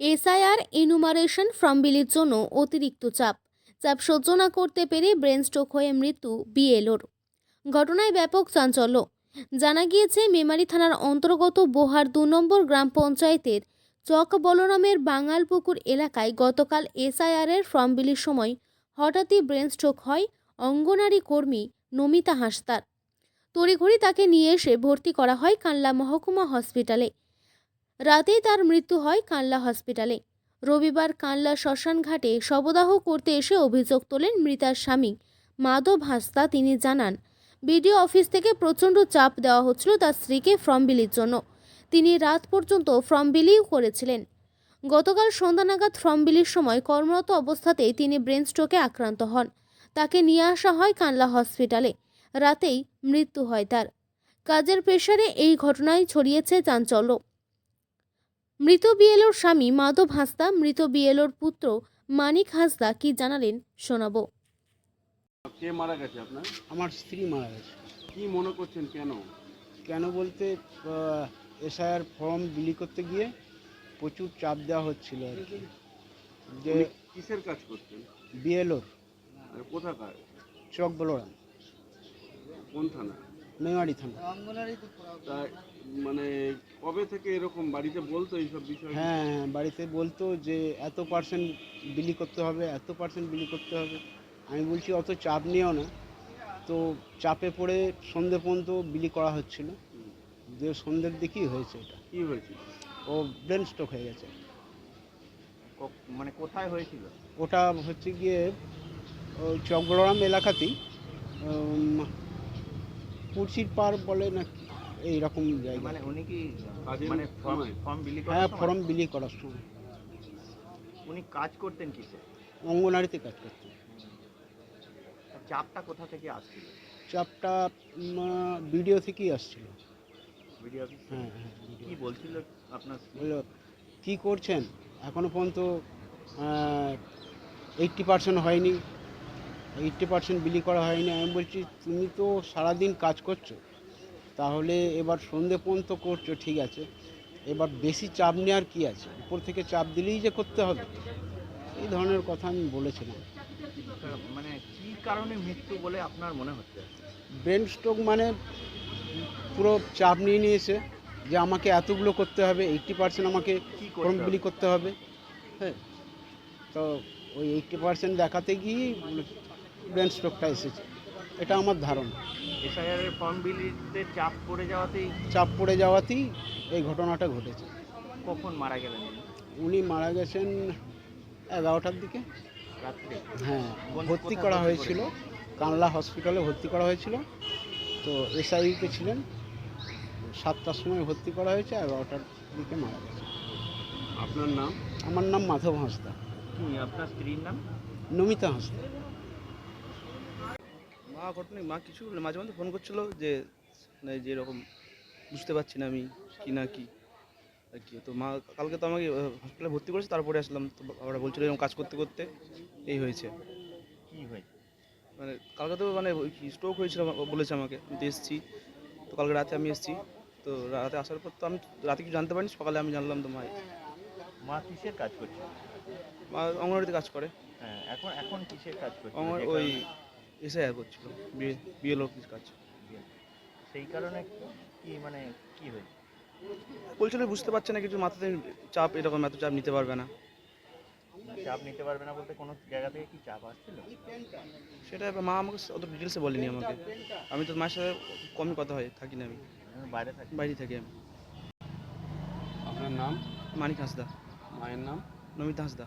SIR enumeration form বিলির জন্য অতিরিক্ত চাপ। চাপ সহ্য না করতে পেরে ব্রেন স্ট্রোক হয়ে মৃত্যু বিএলওর ঘটনায় ব্যাপক চাঞ্চল্য। জানা গিয়েছে, মেমারি থানার অন্তর্গত বোহার দু নম্বর গ্রাম পঞ্চায়েতের চক বলরামের বাঙালপুকুর এলাকায় গতকাল এসআইআরের ফর্ম বিলির সময় হঠাৎই ব্রেন স্ট্রোক হয় অঙ্গনারী কর্মী নমিতা হাসদার। তড়িঘড়ি তাকে নিয়ে এসে ভর্তি করা হয় কানলা মহকুমা হসপিটালে রাতেই তার মৃত্যু হয় কানলা হসপিটালে। রবিবার কানলা শ্মশানঘাটে শবদাহ করতে এসে অভিযোগ তোলেন মৃতার স্বামী। মাধব হাসদা তিনি জানান, বিডিও অফিস থেকে প্রচণ্ড চাপ দেওয়া হচ্ছিল তার স্ত্রীকে ফর্ম বিলির জন্য। তিনি রাত পর্যন্ত ফর্ম বিলিও করেছিলেন। গতকাল সন্ধ্যা নাগাদ ফর্ম বিলির সময় কর্মরত অবস্থাতেই তিনি ব্রেন স্ট্রোকে আক্রান্ত হন। তাকে নিয়ে আসা হয় কানলা হসপিটালে। রাতেই মৃত্যু হয় তার। কাজের প্রেশারে এই ঘটনায় ছড়িয়েছে চাঞ্চল্য। মৃত বিএলওর স্বামী মাধব হাসদা মৃত বিএলওর পুত্র মানিক হাসদা কি জানালেন শোনাবো। কে মারা গেছে আপনার? আমার স্ত্রী মারা গেছে। কি মনে করছেন কেন? কেন বলতে এসআইআর ফর্ম বিলি করতে গিয়ে প্রচুর চাপ দেওয়া হচ্ছিল আর কি। যে কিসের কাজ করছেন বিএলওর। আর কোথাকার? চক বলরাম কোন থানা মেমারি থানা। তা মানে কবে থেকে এরকম বাড়িতে বলতো এইসব বিষয়? হ্যাঁ হ্যাঁ বাড়িতে বলতো যে এত পার্সেন্ট বিলি করতে হবে এত পার্সেন্ট বিলি করতে হবে। আমি বলছি অত চাপ নিও না। তো চাপে পড়ে সন্ধে পর্যন্ত বিলি করা হচ্ছিল। যে সন্ধ্যের দিকেই হয়েছে এটা। কি হয়েছিল? ও ব্রেন স্ট্রোক হয়ে গেছে। মানে কোথায় হয়েছিল? ওটা হচ্ছে গিয়ে ওই চকগড়াম এলাকাতেই পুরসির পার বলে না কি, এইরকম জায়গা মানে উনি কি মানে ফর্ম বিলি হ্যাঁ করার সময়? ফর্ম বিলি করার সময়। উনি কাজ করতেন কিসে? অঙ্গনারীতে কাজ করতে চাপটা কোথা থেকে আসছিল? চাপটা ভিডিও থেকেই আসছিল। ভিডিও হ্যাঁ হ্যাঁ। কি বলছিল আপনার? বলল কী করছেন? এখনও পর্যন্ত এইট্টি পার্সেন্ট হয়নি। এইট্টি পার্সেন্ট বিলি করা হয়নি। আমি বলছি তুমি তো সারাদিন কাজ করছ তাহলে এবার সন্ধে পর্যন্ত করছ ঠিক আছে। এবার বেশি চাপ নেওয়ার কী আছে? উপর থেকে চাপ দিলেই যে করতে হবে। এই ধরনের কথা আমি বলেছিলাম। মানে কি কারণে মৃত্যু বলে আপনার মনে হচ্ছে? ব্রেন স্ট্রোক মানে পুরো চাপ নিয়ে নিয়েছে যে আমাকে এতগুলো করতে হবে এইটটি পার্সেন্ট আমাকে বিলি করতে হবে? হ্যাঁ তো ওই এইটটি পার্সেন্ট দেখাতে গিয়েই ব্রেন স্ট্রোকটা এসেছে। এটা আমার ধারণা। এসআইআর এর ফর্ম বিলিতে চাপ পড়ে যাওয়াতেই চাপ পড়ে যাওয়াতেই এই ঘটনাটা ঘটেছে। কখন মারা গেলেন উনি? মারা গেছেন এগারোটার দিকে। রাত্রে? হ্যাঁ ভর্তি করা হয়েছিল। কানলা হসপিটালে ভর্তি করা হয়েছিল। তো এসআইতে ছিলেন। সাতটার সময় ভর্তি করা হয়েছে এগারোটার দিকে মারা গেছে। আপনার নাম? আমার নাম মাধব হাঁসদা। আপনার স্ত্রীর নাম? নমিতা হাঁসদা। মা ঘটনা মা কিছু মাঝে মাঝে ফোন করছিল যে মানে যে এরকম বুঝতে পারছি না আমি কি না কি? আর কি। তো মা কালকে তো আমাকে হসপিটালে ভর্তি করেছে তারপরে আসলাম। তো বাবারা বলছিল এরকম কাজ করতে করতে এই হয়েছে। কি হয়েছে? মানে কালকে তো মানে স্ট্রোক হয়েছিল বলেছে আমাকে আমি তো এসেছি। তো কালকে রাতে আমি এসেছি। তো রাতে আসার পর তো আমি রাতে কিছু জানতে পারিনি সকালে আমি জানলাম তো মা মা কিসের কাজ করছে? মা অঙ্গনওয়াড়িতে কাজ করে। হ্যাঁ এখন এখন কিসের কাজ করছে? আমার ওই এসে করছিল বিয়ে বিএল অফিস কাজ। সেই কারণে কি মানে কি হয়েছে? বলছিল বুঝতে পারছে না কিছু মাথাতে চাপ এরকম এত চাপ নিতে পারবে না। চাপ নিতে পারবে না বলতে কোনো জায়গা থেকে কি চাপ আসছিল? সেটা এবার মা আমাকে অত ডিটেলসে বলেনি আমাকে। আমি তো মায়ের সাথে কমই কথা হয় থাকি না আমি। আমি বাইরে থাকি। বাইরে থাকি আমি। আপনার নাম? মানিক হাঁসদা। মায়ের নাম? নমিতা হাঁসদা।